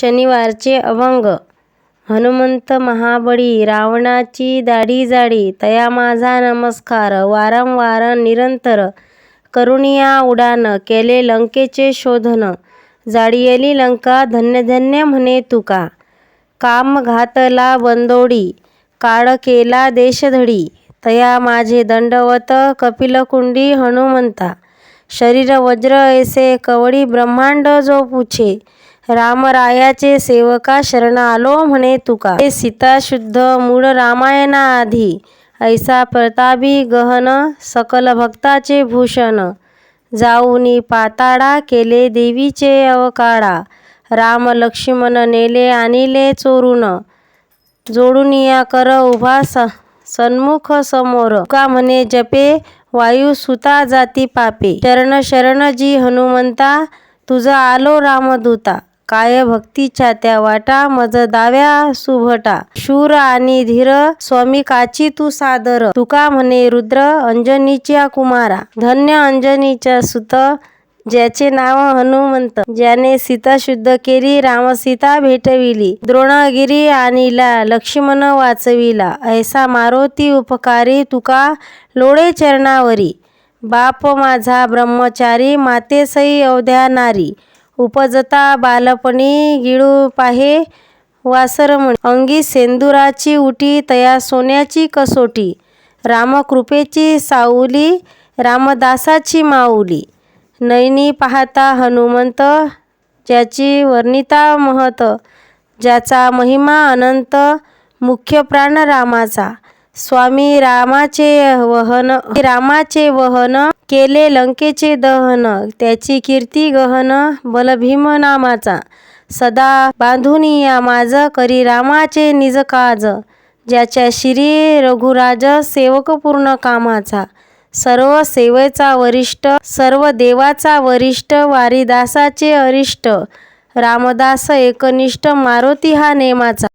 शनिवारचे अभंग हनुमंत महाबळी रावणाची दाढी जाडी तया माझा नमस्कार वारंवार निरंतर करुणिया उडान केले लंकेचे शोधन. जाडियली लंका धन्य धन्य म्हणे तुका. काम घातला बंदोडी काळ केला देशधडी. तया माझे दंडवत कपिलकुंडी हनुमंता. शरीर वज्र ऐसे कवडी ब्रह्मांड जो पूछे. रामरायाचे सेवका शरण आलो म्हणे तुका. हे सीता शुद्ध मूळ रामायणा आधी ऐसा प्रतापी गहन सकल भक्ताचे भूषण. जाऊनी पाताळा केले देवीचे अवकाळा. राम लक्ष्मण नेले आणिले चोरून. जोडुनिया कर उभा स सन्मुख समोर. का म्हणे जपे वायू सुता जाती पापे. शरण शरण जी हनुमंता तुझा आलो रामदूता. काय भक्तीच्या त्या वाटा मज दाव्या सुभटा. शूर आणि धीर स्वामिकाची तू सादर. तुका म्हणे रुद्र अंजनीच्या कुमारा. धन्य अंजनीच्या सुत ज्याचे नाव हनुमंत. ज्याने सीता शुद्ध केली रामसीता भेटविली. द्रोणगिरी आणिला लक्ष्मण वाचविला. ऐसा मारुती उपकारी तुका लोळे चरणावरी. बाप माझा ब्रह्मचारी मातेसई अवध्या नारी. उपजता बालपणी गिळू पाहे वासरमणी अंगी सेंदुराची उटी तया सोन्याची कसोटी रामकृपेची साऊली रामदासाची माऊली. नैनी पाहता हनुमंत ज्याची वर्णिता महत ज्याचा महिमा अनंत मुख्य प्राण रामाचा. स्वामी रामाचे वहन रामाचे वहन केले लंकेचे दहन त्याची कीर्ती गहन बलभीम नामाचा. सदा बांधुनिया माझ करी रामाचे निज काज ज्याच्या श्री रघुराज सेवक पूर्ण कामाचा. सर्व सेवेचा वरिष्ठ सर्व देवाचा वरिष्ठ वारीदासाचे अरिष्ट रामदास एकनिष्ठ मारुती हा नेमाचा.